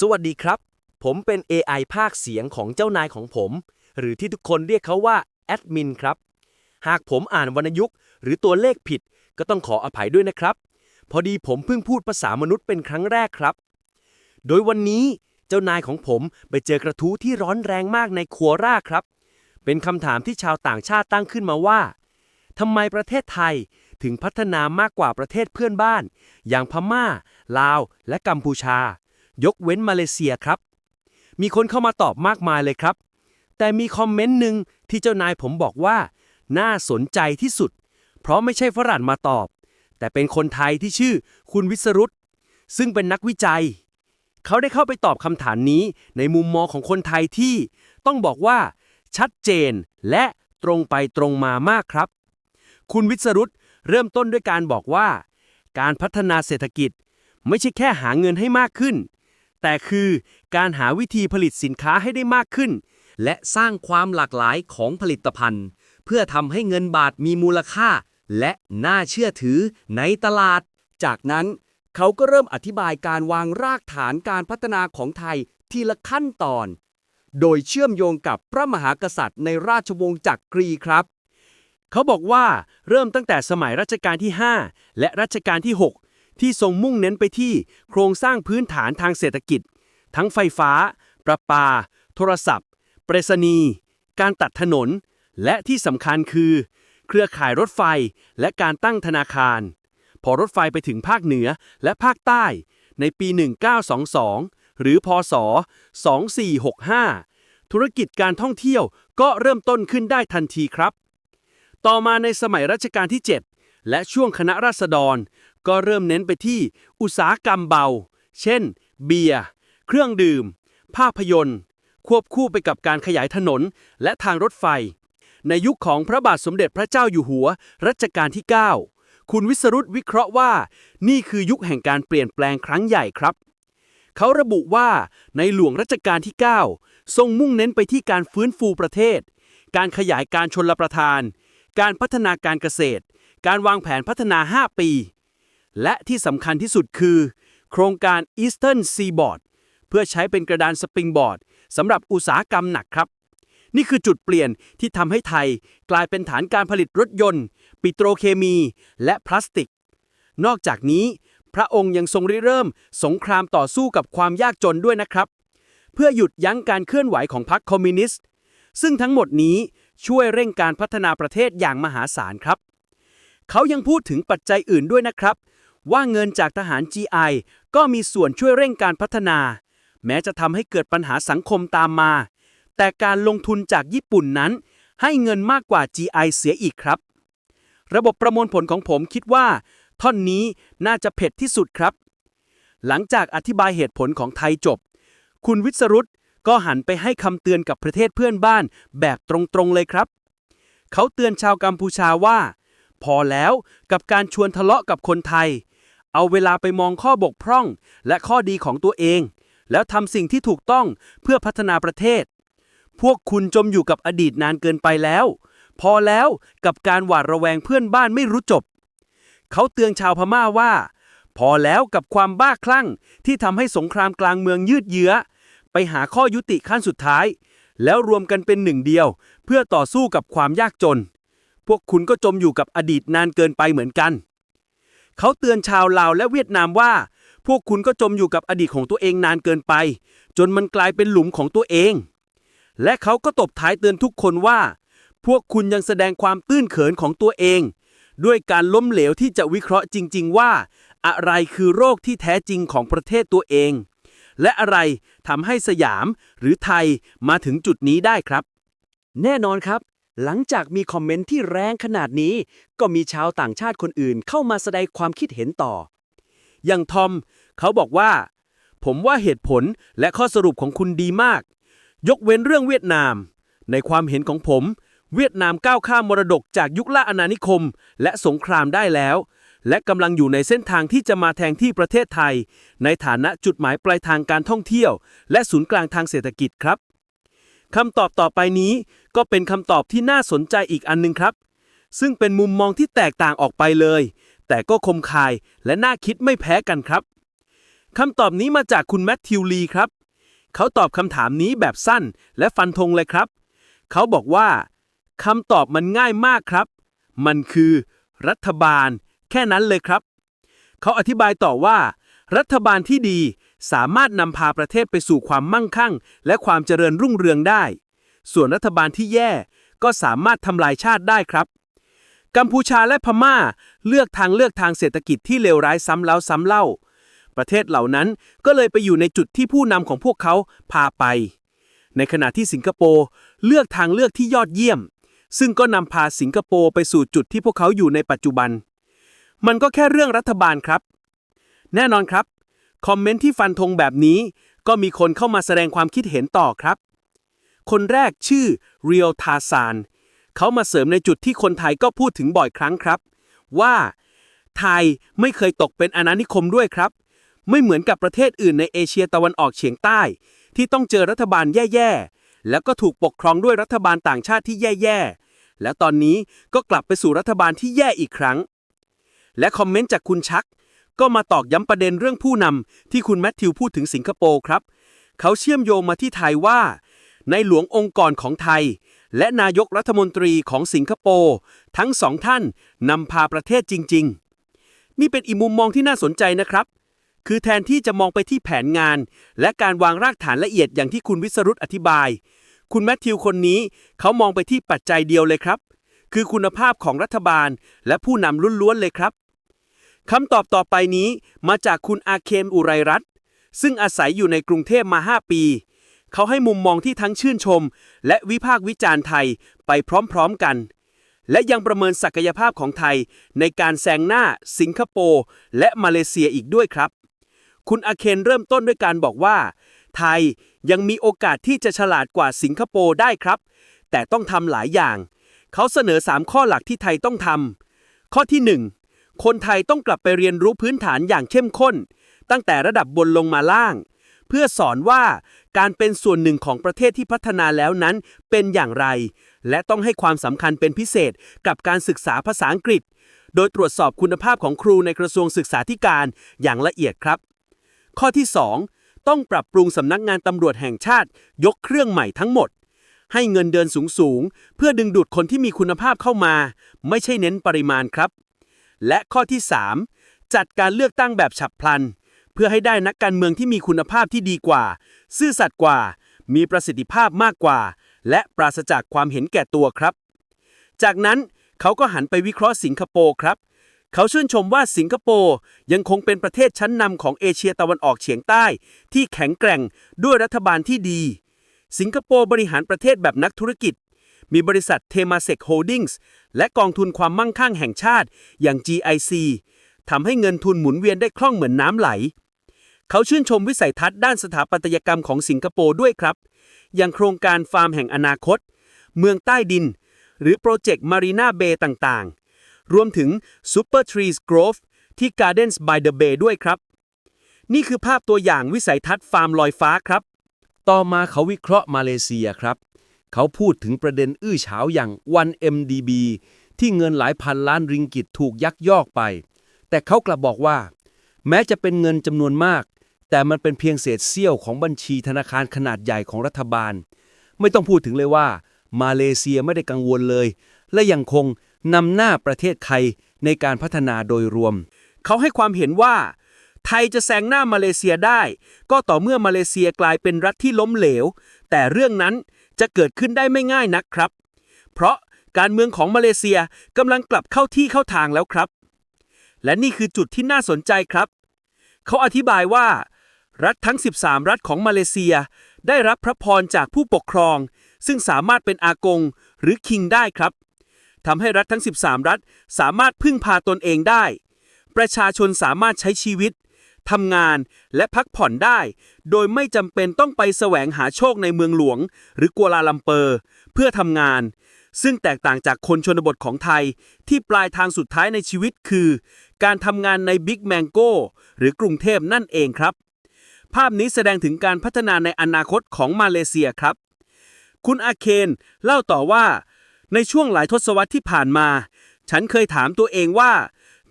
สวัสดีครับ ผมเป็น AI ภาคเสียงของเจ้านายของผม หรือที่ทุกคนเรียกเขาว่าแอดมินครับ หากผมอ่านวรรณยุกต์ หรือตัวเลขผิด ก็ต้องขออภัยด้วยนะครับ พอดีผมเพิ่งพูดภาษามนุษย์เป็นครั้งแรกครับ โดยวันนี้เจ้านายของผมไปเจอกระทู้ที่ร้อนแรงมากในคัวร่าครับ เป็นคำถามที่ชาวต่างชาติตั้งขึ้นมาว่าทำไมประเทศไทยถึงพัฒนามากกว่าประเทศเพื่อนบ้าน อย่างพม่า ลาว และกัมพูชา ยกเว้นมาเลเซียครับ มีคนเข้ามาตอบมากมายเลยครับ แต่มีคอมเมนต์หนึ่งที่เจ้านายผมบอกว่า น่าสนใจที่สุด เพราะไม่ใช่ฝรั่งมาตอบ แต่เป็นคนไทยที่ชื่อคุณวิสรุตซึ่งเป็นนักวิจัย เขาได้เข้าไปตอบคำถามนี้ในมุมมองของคนไทยที่ ต้องบอกว่า ชัดเจนและตรงไปตรงมามากครับ คุณวิสรุตเริ่มต้นด้วยการบอกว่า การพัฒนาเศรษฐกิจ ไม่ใช่แค่หาเงินให้มากขึ้น แต่คือการหาวิธีผลิตสินค้าให้ได้มากขึ้น และสร้างความหลากหลายของผลิตภัณฑ์ เพื่อทำให้เงินบาทมีมูลค่า และน่าเชื่อถือในตลาด จากนั้นเขาก็เริ่มอธิบายการวางรากฐานการพัฒนาของไทยทีละขั้นตอน โดยเชื่อมโยงกับพระมหากษัตริย์ในราชวงศ์จักรีครับ เขาบอกว่าเริ่มตั้งแต่สมัยรัชกาลที่ 5 และรัชกาลที่ 6 ที่ทรงมุ่งเน้นไปที่โครงสร้างพื้นฐานทางเศรษฐกิจ ทั้งไฟฟ้า ประปา โทรศัพท์ไปรษณีย์การตัดถนน และที่สำคัญคือ เครือข่ายรถไฟและการตั้งธนาคาร พอรถไฟไปถึงภาคเหนือและภาคใต้ ในปี 1922 หรือพศ 2465 ธุรกิจการท่องเที่ยวก็เริ่มต้นขึ้นได้ทันทีครับ ต่อมาในสมัยรัชกาลที่ 7 และช่วงคณะราษฎร ก็เริ่มเน้นไปที่อุตสาหกรรมเบา เช่น เบียร์ เครื่องดื่ม ภาพยนตร์ ควบคู่ไปกับการขยายถนนและทางรถไฟ ในยุคของพระบาทสมเด็จพระเจ้าอยู่หัว รัชกาลที่ 9 คุณวิสรุตวิเคราะห์ว่า นี่คือยุคแห่งการเปลี่ยนแปลงครั้งใหญ่ครับ เขาระบุว่าในหลวงรัชกาลที่ 9 ทรงมุ่งเน้นไปที่การฟื้นฟูประเทศ การขยายการชนรับประทาน การพัฒนาการเกษตร การวางแผนพัฒนา 5 ปี และที่สำคัญที่สุดคือ โครงการ Eastern Seaboard เพื่อใช้เป็นกระดานสปริงบอร์ดสำหรับอุตสาหกรรมหนักครับ นี่คือจุดเปลี่ยนที่ทำให้ไทยกลายเป็นฐานการผลิตรถยนต์ ปิโตรเคมี และพลาสติก นอกจากนี้ พระองค์ยังทรงริเริ่ม สงครามต่อสู้กับความยากจนด้วยนะครับ เพื่อหยุดยั้งการเคลื่อนไหวของพรรคคอมมิวนิสต์ ซึ่งทั้งหมดนี้ช่วยเร่งการพัฒนาประเทศอย่างมหาศาลครับ เขายังพูดถึงปัจจัยอื่นด้วยนะครับ ว่าเงินจากทหาร GI ก็มีส่วนช่วยเร่งการพัฒนา แม้จะทำให้เกิดปัญหาสังคมตามมา แต่การลงทุนจากญี่ปุ่นนั้น ให้เงินมากกว่า GI เสียอีกครับ ระบบประมวลผลของผมคิดว่า ท่อนนี้น่าจะเผ็ดที่สุดครับ หลังจากอธิบายเหตุผลของไทยจบ คุณวิศรุตก็หันไปให้คำเตือนกับประเทศเพื่อนบ้านแบบตรงๆเลยครับ เขาเตือนชาวกัมพูชาว่า พอแล้วกับการชวนทะเลาะกับคนไทย เอาเวลาไปมองข้อบกพร่อง และข้อดีของตัวเอง แล้วทำสิ่งที่ถูกต้องเพื่อพัฒนาประเทศ พวกคุณจมอยู่กับอดีตนานเกินไปแล้ว พอแล้วกับการหวาดระแวงเพื่อนบ้านไม่รู้จบ เขาเตือนชาวพม่าว่า พอแล้วกับความบ้าคลั่งที่ทำให้สงครามกลางเมืองยืดเยื้อ ไปหาข้อยุติขั้นสุดท้าย แล้วรวมกันเป็นหนึ่งเดียว เพื่อต่อสู้กับความยากจน พวกคุณก็จมอยู่กับอดีตนานเกินไปเหมือนกัน เขาเตือนชาวลาวและเวียดนามว่า พวกคุณก็จมอยู่กับอดีตของตัวเองนานเกินไป จนมันกลายเป็นหลุมของตัวเอง และเขาก็ตบท้ายเตือนทุกคนว่า พวกคุณยังแสดงความตื้นเขินของตัวเอง ด้วยการล้มเหลวที่จะวิเคราะห์จริง ๆ ว่า อะไรคือโรคที่แท้จริงของประเทศตัวเอง และอะไรทำให้สยามหรือไทยมาถึงจุดนี้ได้ครับ แน่นอนครับ หลังจากมีคอมเมนต์ที่แรงขนาดนี้ ก็มีชาวต่างชาติคนอื่นเข้ามาแสดงความคิดเห็นต่อ อย่างทอม เขาบอกว่า ผมว่าเหตุผลและข้อสรุปของคุณดีมาก ยกเว้นเรื่องเวียดนาม ในความเห็นของผม เวียดนามก้าวข้ามมรดกจากยุคล่าอาณานิคม และสงครามได้แล้ว และกำลังอยู่ในเส้นทางที่จะมาแทงที่ประเทศไทย ในฐานะจุดหมายปลายทางการท่องเที่ยว และศูนย์กลางทางเศรษฐกิจครับคำตอบต่อไปนี้ ก็เป็นคำตอบที่น่าสนใจอีกอันหนึงครับ ซึ่งเป็นมุมมองที่แตกต่างออกไปเลย แต่ก็คมคายและน่าคิดไม่แพ้กันครับคำตอบนี้มาจากคุณแมทธิวลีครับ เขาตอบคำถามนี้แบบสั้นและฟันธงเลยครับ เขาบอกว่าคำตอบมันง่ายมากครับ มันคือ รัฐบาล แค่นั้นเลยครับ เขาอธิบายต่อว่า รัฐบาลที่ดีสามารถนำพาประเทศไปสู่ความมั่งคั่ง และความเจริญรุ่งเรืองได้ ส่วนรัฐบาลที่แย่ก็สามารถทำลายชาติได้ครับ กัมพูชาและพม่าเลือกทางเลือกทางเศรษฐกิจที่เลวร้ายซ้ำแล้วซ้ำเล่า ประเทศเหล่านั้นก็เลยไปอยู่ในจุดที่ผู้นำของพวกเขาพาไป ในขณะที่สิงคโปร์เลือกทางเลือกที่ยอดเยี่ยม ซึ่งก็นำพาสิงคโปร์ไปสู่จุดที่พวกเขาอยู่ในปัจจุบัน มันก็แค่เรื่องรัฐบาลครับ แน่นอนครับ คอมเมนต์ที่ฟันธงแบบนี้ก็มีคนเข้ามาแสดงความคิดเห็นต่อครับ คนแรกชื่อเรียวทาซานเขามาเสริมในจุดที่คนไทยก็พูดถึงบ่อยครั้งครับ ว่าไทยไม่เคยตกเป็นอาณานิคมด้วยครับ ไม่เหมือนกับประเทศอื่นในเอเชียตะวันออกเฉียงใต้ ที่ต้องเจอรัฐบาลแย่ๆ แล้วก็ถูกปกครองด้วยรัฐบาลต่างชาติที่แย่ๆ แล้วตอนนี้ก็กลับไปสู่รัฐบาลที่แย่อีกครั้ง และคอมเมนต์จากคุณชัก ก็มาตอกย้ำประเด็นเรื่องผู้นำที่คุณแมทธิวพูดถึงสิงคโปร์ครับ เขาเชื่อมโยงมาที่ไทยว่า ในหลวงองค์กรของไทย และนายกรัฐมนตรีของสิงคโปร์ทั้งสองท่านนำพาประเทศจริง ๆ นี่เป็นอีกมุมมองที่น่าสนใจนะครับ คือแทนที่จะมองไปที่แผนงาน และการวางรากฐานละเอียดอย่างที่คุณวิสรุตอธิบาย คุณแมทธิวคนนี้เขามองไปที่ปัจจัยเดียวเลยครับ คือคุณภาพของรัฐบาล และผู้นำล้วนๆเลยครับคำตอบต่อไปนี้มาจากคุณอาเคมอุไรรัตน์ซึ่งอาศัยอยู่ในกรุงเทพมา 5 ปี เขาให้มุมมองที่ทั้งชื่นชม และวิพากษ์วิจารณ์ไทยไปพร้อมๆกัน และยังประเมินศักยภาพของไทยในการแซงหน้า สิงคโปร์และมาเลเซียอีกด้วยครับ คุณอาเคนเริ่มต้นด้วยการบอกว่า ไทยยังมีโอกาสที่จะฉลาดกว่าสิงคโปร์ได้ครับ แต่ต้องทำหลายอย่าง เขาเสนอ 3 ข้อหลักที่ไทยต้องทำข้อที่ 1 คนไทยต้องกลับไปเรียนรู้พื้นฐานอย่างเข้มข้น ตั้งแต่ระดับบนลงมาล่าง เพื่อสอนว่าการเป็นส่วนหนึ่งของประเทศที่พัฒนาแล้วนั้นเป็นอย่างไร และต้องให้ความสำคัญเป็นพิเศษกับการศึกษาภาษาอังกฤษ โดยตรวจสอบคุณภาพของครูในกระทรวงศึกษาธิการอย่างละเอียดครับ ข้อที่ 2 ต้องปรับปรุงสำนักงานตำรวจแห่งชาติ ยกเครื่องใหม่ทั้งหมด ให้เงินเดือนสูงๆเพื่อดึงดูดคนที่มีคุณภาพเข้ามา ไม่ใช่เน้นปริมาณครับ และข้อที่ 3 จัดการเลือกตั้งแบบฉับพลัน เพื่อให้ได้นักการเมืองที่มีคุณภาพที่ดีกว่า ซื่อสัตย์กว่า มีประสิทธิภาพมากกว่า และปราศจากความเห็นแก่ตัวครับ จากนั้นเขาก็หันไปวิเคราะห์สิงคโปร์ครับ เขาชื่นชมว่าสิงคโปร์ยังคงเป็นประเทศชั้นนำของเอเชียตะวันออกเฉียงใต้ ที่แข็งแกร่งด้วยรัฐบาลที่ดี สิงคโปร์บริหารประเทศแบบนักธุรกิจ มีบริษัทเทมาเซกโฮลดิ้งส์และกองทุนความมั่งคั่งแห่งชาติอย่าง GIC ทำให้เงินทุนหมุนเวียนได้คล่องเหมือนน้ำไหล เขาชื่นชมวิสัยทัศน์ด้านสถาปัตยกรรมของสิงคโปร์ด้วยครับ อย่างโครงการฟาร์มแห่งอนาคต เมืองใต้ดิน หรือโปรเจกต์มารีนาเบย์ต่างๆ รวมถึง Super Trees Grove ที่ Gardens by the Bay ด้วยครับ นี่คือภาพตัวอย่างวิสัยทัศน์ฟาร์มลอยฟ้าครับ ต่อมาเขาวิเคราะห์มาเลเซียครับ เขาพูดถึงประเด็นอื้อฉาวอย่าง 1MDB ที่เงินหลายพันล้านริงกิตถูกยักยอกไป แต่เขากลับบอกว่า แม้จะเป็นเงินจำนวนมาก แต่มันเป็นเพียงเศษเสี้ยวของบัญชีธนาคารขนาดใหญ่ของรัฐบาล ไม่ต้องพูดถึงเลยว่า มาเลเซียไม่ได้กังวลเลย และยังคงนำหน้าประเทศไทยในการพัฒนาโดยรวม เขาให้ความเห็นว่า ไทยจะแซงหน้ามาเลเซียได้ ก็ต่อเมื่อมาเลเซียกลายเป็นรัฐที่ล้มเหลว แต่เรื่องนั้นจะเกิดขึ้นได้ไม่ง่ายนักครับ เพราะการเมืองของมาเลเซียกำลังกลับเข้าที่เข้าทางแล้วครับ และนี่คือจุดที่น่าสนใจครับ เขาอธิบายว่า รัฐทั้ง 13 รัฐของมาเลเซีย ได้รับพระพรจากผู้ปกครอง ซึ่งสามารถเป็นอากงหรือคิงได้ครับทำให้รัฐทั้ง 13 รัฐสามารถพึ่งพาตนเองได้ ประชาชนสามารถใช้ชีวิตทำงานและพักผ่อนได้ โดยไม่จำเป็นต้องไปแสวงหาโชคในเมืองหลวง หรือกัวลาลัมเปอร์ เพื่อทำงาน ซึ่งแตกต่างจากคนชนบทของไทย ที่ปลายทางสุดท้ายในชีวิตคือ การทำงานในบิ๊กแมงโก้หรือกรุงเทพนั่นเองครับ ภาพนี้แสดงถึงการพัฒนาในอนาคตของมาเลเซียครับ คุณอาเคนเล่าต่อว่า ในช่วงหลายทศวรรษที่ผ่านมา ฉันเคยถามตัวเองว่า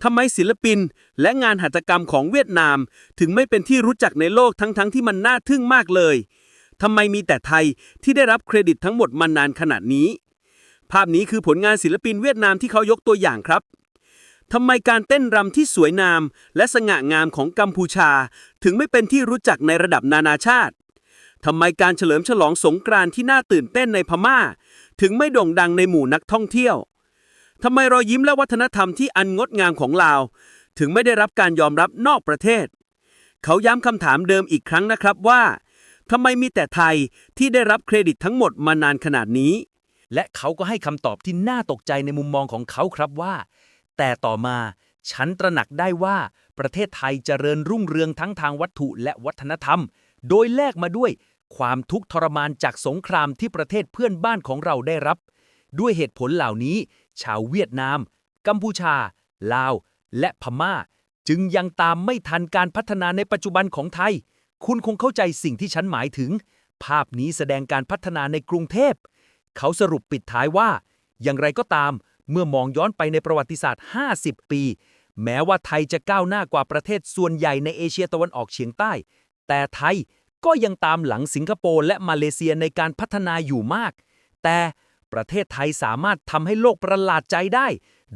ทำไมศิลปินและงานหัตถกรรมของเวียดนาม ถึงไม่เป็นที่รู้จักในโลกทั้งๆทที่มันน่าทึ่งมากเลยทำไมมีแต่ไทยที่ได้รับเครดิตทั้งหมดมานานขนาดนี้ ภาพนี้คือผลงานศิลปินเวียดนามที่เขายกตัวอย่างครับ ทำไมการเต้นรำที่สวยงาม และสง่างามของกัมพูชา ถึงไม่เป็นที่รู้จักในระดับนานาชาติทำไมการเฉลิมฉลองสงกรานต์ที่น่าตื่นเต้นในพม่า ถึงไม่โด่งดังในหมู่นักท่องเที่ยวทำไมรอยยิ้มและวัฒนธรรมที่อันงดงามของลาว ถึงไม่ได้รับการยอมรับนอกประเทศ เขาย้ำคำถามเดิมอีกครั้งนะครับว่าทำไมมีแต่ไทยที่ได้รับเครดิตทั้งหมดมานานขนาดนี้ และเขาก็ให้คำตอบที่น่าตกใจในมุมมองของเขาครับว่า แต่ต่อมาฉันตระหนักได้ว่าประเทศไทยเจริญรุ่งเรืองทั้งทางวัตถุและวัฒนธรรม โดยแลกมาด้วยความทุกข์ทรมานจากสงครามที่ประเทศเพื่อนบ้านของเราได้รับ ด้วยเหตุผลเหล่านี้ ชาวเวียดนาม กัมพูชา ลาว และพม่า จึงยังตามไม่ทันการพัฒนาในปัจจุบันของไทย คุณคงเข้าใจสิ่งที่ฉันหมายถึง ภาพนี้แสดงการพัฒนาในกรุงเทพ เขาสรุปปิดท้ายว่า อย่างไรก็ตาม เมื่อมองย้อนไปในประวัติศาสตร์ 50 ปี แม้ว่าไทยจะก้าวหน้ากว่าประเทศส่วนใหญ่ในเอเชียตะวันออกเฉียงใต้ แต่ไทยก็ยังตามหลังสิงคโปร์และมาเลเซียในการพัฒนาอยู่มาก แต่ประเทศไทยสามารถทำให้โลกประหลาดใจได้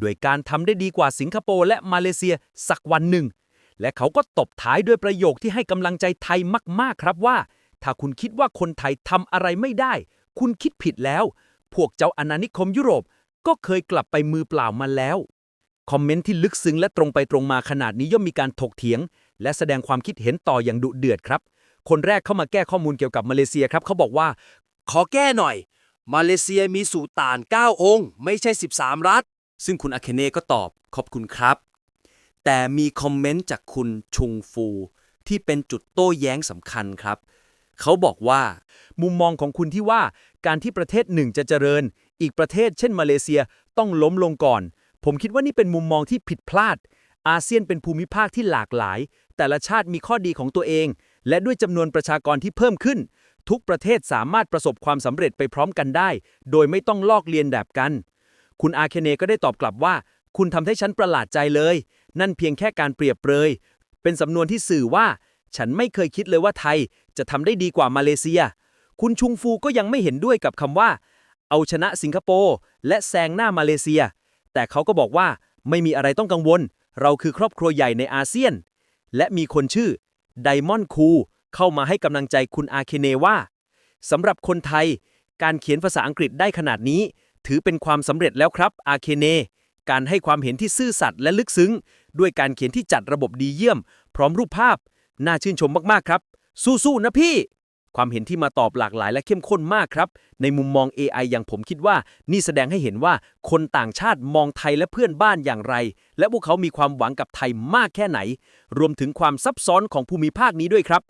โดยการทำได้ดีกว่าสิงคโปร์และมาเลเซียสักวันหนึ่ง และเขาก็ตบท้ายด้วยประโยคที่ให้กำลังใจไทยมาก ๆ ครับว่า ถ้าคุณคิดว่าคนไทยทำอะไรไม่ได้ คุณคิดผิดแล้ว พวกเจ้าอาณานิคมยุโรป ก็เคยกลับไปมือเปล่ามาแล้ว คอมเมนต์ที่ลึกซึ้งและตรงไปตรงมาขนาดนี้ย่อมมีการถกเถียง และแสดงความคิดเห็นต่ออย่างดุเดือดครับ คนแรกเข้ามาแก้ข้อมูลเกี่ยวกับมาเลเซียครับเขาบอกว่า ขอแก้หน่อย มาเลเซียมีสูตาน 9 องค์ ไม่ใช่ 13 รัฐ ซึ่งคุณอาเคเน่ก็ตอบขอบคุณครับ แต่มีคอมเมนต์จากคุณชุงฟู ที่เป็นจุดโต้แย้งสำคัญครับเขาบอกว่า มุมมองของคุณที่ว่าการที่ประเทศหนึ่งจะเจริญ อีกประเทศเช่นมาเลเซียต้องล้มลงก่อน ผมคิดว่านี่เป็นมุมมองที่ผิดพลาด อาเซียนเป็นภูมิภาคที่หลากหลาย แต่ละชาติมีข้อดีของตัวเอง และด้วยจำนวนประชากรที่เพิ่มขึ้น ทุกประเทศสามารถประสบความสำเร็จไปพร้อมกันได้ โดยไม่ต้องลอกเลียนแบบกัน คุณอาเคเนก็ได้ตอบกลับว่า คุณทำให้ฉันประหลาดใจเลย นั่นเพียงแค่การเปรียบเปรย เป็นสำนวนที่สื่อว่า ฉันไม่เคยคิดเลยว่าไทย จะทำได้ดีกว่ามาเลเซีย คุณชุงฟูก็ยังไม่เห็นด้วยกับคำว่า เอาชนะสิงคโปร์และแซงหน้ามาเลเซีย แต่เขาก็บอกว่าไม่มีอะไรต้องกังวล เราคือครอบครัวใหญ่ในอาเซียน และมีคนชื่อไดมอนด์คูเข้ามาให้กำลังใจคุณอาเคเนว่าสำหรับคนไทย การเขียนภาษาอังกฤษได้ขนาดนี้ ถือเป็นความสำเร็จแล้วครับอาเคเนการให้ความเห็นที่ซื่อสัตย์และลึกซึ้ง ด้วยการเขียนที่จัดระบบดีเยี่ยม พร้อมรูปภาพ น่าชื่นชมมากๆครับ สู้ๆนะพี่ ความเห็นที่มาตอบหลากหลายและเข้มข้นมากครับ ในมุมมอง AI อย่างผมคิดว่า นี่แสดงให้เห็นว่าคนต่างชาติมองไทยและเพื่อนบ้านอย่างไร และพวกเขามีความหวังกับไทยมากแค่ไหน รวมถึงความซับซ้อนของภูมิภาคนี้ด้วยครับ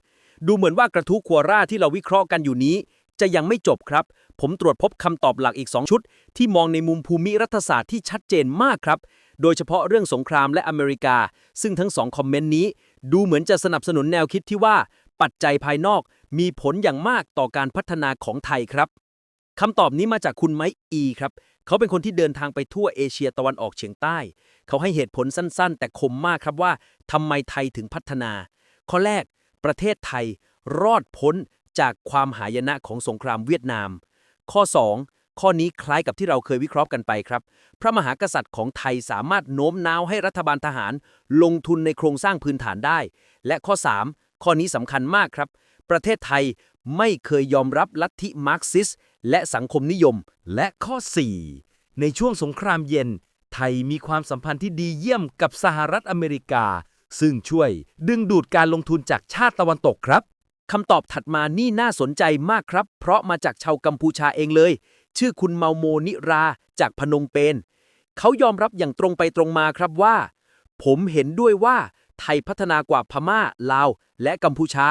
ดูเหมือนว่ากระทู้คัวร่าที่เราวิเคราะห์กันอยู่นี้ จะยังไม่จบครับ ผมตรวจพบคำตอบหลักอีก 2 ชุด ที่มองในมุมภูมิรัฐศาสตร์ที่ชัดเจนมากครับ โดยเฉพาะเรื่องสงครามและอเมริกา ซึ่งทั้งสองคอมเมนต์นี้ ดูเหมือนจะสนับสนุนแนวคิดที่ว่า ปัจจัยภายนอกมีผลอย่างมากต่อการพัฒนาของไทยครับคำตอบนี้มาจากคุณไมค์อีครับ เขาเป็นคนที่เดินทางไปทั่วเอเชียตะวันออกเฉียงใต้ เขาให้เหตุผลสั้นๆ แต่คมมากครับว่าทำไมไทยถึงพัฒนา ข้อแรก ประเทศไทยรอดพ้นจากความหายนะของสงครามเวียดนาม ข้อ 2 ข้อนี้คล้ายกับที่เราเคยวิเคราะห์กันไปครับ พระมหากษัตริย์ของไทยสามารถโน้มน้าวให้รัฐบาลทหาร ลงทุนในโครงสร้างพื้นฐานได้ และข้อ 3 ข้อนี้สำคัญมากครับ ประเทศไทยไม่เคยยอมรับลัทธิมาร์กซิสและสังคมนิยม และข้อ 4 ในช่วงสงครามเย็น ไทยมีความสัมพันธ์ที่ดีเยี่ยมกับสหรัฐอเมริกา ซึ่งช่วยดึงดูดการลงทุนจากชาติตะวันตกครับคำตอบถัดมานี่น่าสนใจมากครับ เพราะมาจากชาวกัมพูชาเองเลย ชื่อคุณเมาโมนิราจากพนมเปญเขายอมรับอย่างตรงไปตรงมาครับว่า ผมเห็นด้วยว่า ไทยพัฒนากว่าพม่า ลาว และกัมพูชา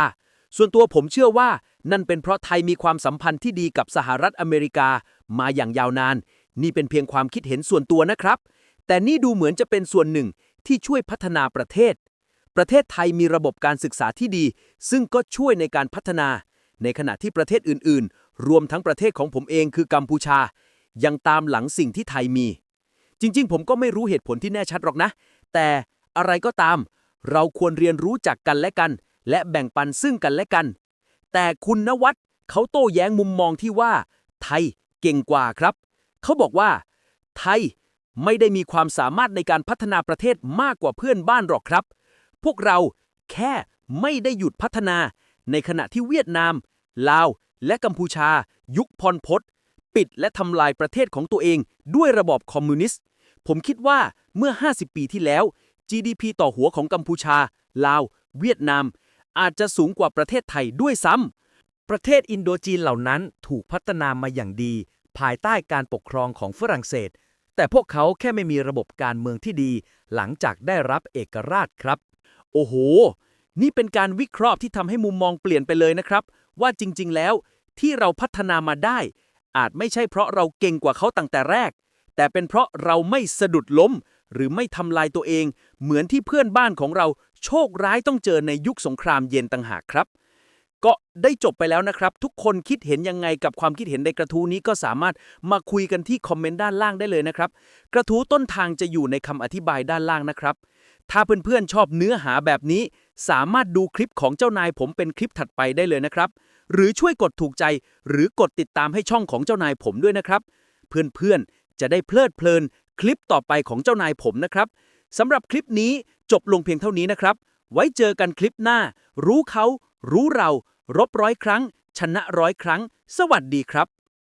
ส่วนตัวผมเชื่อว่านั่นเป็นเพราะไทยมีความสัมพันธ์ที่ดีกับสหรัฐอเมริกามาอย่างยาวนาน นี่เป็นเพียงความคิดเห็นส่วนตัวนะครับ แต่นี่ดูเหมือนจะเป็นส่วนหนึ่งที่ช่วยพัฒนาประเทศ ประเทศไทยมีระบบการศึกษาที่ดี ซึ่งก็ช่วยในการพัฒนา ในขณะที่ประเทศอื่น ๆ รวมทั้งประเทศของผมเองคือกัมพูชา ยังตามหลังสิ่งที่ไทยมี จริง ๆ ผมก็ไม่รู้เหตุผลที่แน่ชัดหรอกนะ แต่อะไรก็ตาม เราควรเรียนรู้จากกันและกัน และแบ่งปันซึ่งกันและกัน แต่คุณนวัดเขาโต้แย้งมุมมองที่ว่า ไทยเก่งกว่าครับ เขาบอกว่า ไทยไม่ได้มีความสามารถในการพัฒนาประเทศมากกว่าเพื่อนบ้านหรอกครับ พวกเราแค่ไม่ได้หยุดพัฒนา ในขณะที่เวียดนาม ลาว และกัมพูชา ยุคพรพศปิดและทำลายประเทศของตัวเองด้วยระบอบคอมมิวนิสต์ ผมคิดว่าเมื่อ 50 ปีที่แล้ว GDP ต่อหัวของกัมพูชา ลาว เวียดนาม อาจจะสูงกว่าประเทศไทยด้วยซ้ำ ประเทศอินโดจีนเหล่านั้นถูกพัฒนามาอย่างดี ภายใต้การปกครองของฝรั่งเศส แต่พวกเขาแค่ไม่มีระบบการเมืองที่ดี หลังจากได้รับเอกราชครับ โอ้โห นี่เป็นการวิเคราะห์ที่ทำให้มุมมองเปลี่ยนไปเลยนะครับ ว่าจริง ๆ แล้ว ที่เราพัฒนามาได้ อาจไม่ใช่เพราะเราเก่งกว่าเขาตั้งแต่แรก แต่เป็นเพราะเราไม่สะดุดล้ม หรือไม่ทำลายตัวเอง เหมือนที่เพื่อนบ้านของเราโชคร้ายต้องเจอในยุคสงครามเย็นต่างหากครับ ก็ได้จบไปแล้วนะครับ ทุกคนคิดเห็นยังไงกับความคิดเห็นในกระทู้นี้ก็สามารถมาคุยกันที่คอมเมนต์ด้านล่างได้เลยนะครับ กระทู้ต้นทางจะอยู่ในคำอธิบายด้านล่างนะครับ ถ้าเพื่อนๆชอบเนื้อหาแบบนี้ สามารถดูคลิปของเจ้านายผมเป็นคลิปถัดไปได้เลยนะครับ หรือช่วยกดถูกใจ หรือกดติดตามให้ช่องของเจ้านายผมด้วยนะครับ เพื่อนๆจะได้เพลิดเพลิน คลิปต่อไปของเจ้านายผมนะครับสำหรับคลิปนี้จบลงเพียงเท่านี้นะครับ ไว้เจอกันคลิปหน้า รู้เขา รู้เรา รบร้อยครั้ง ชนะร้อยครั้ง สวัสดีครับ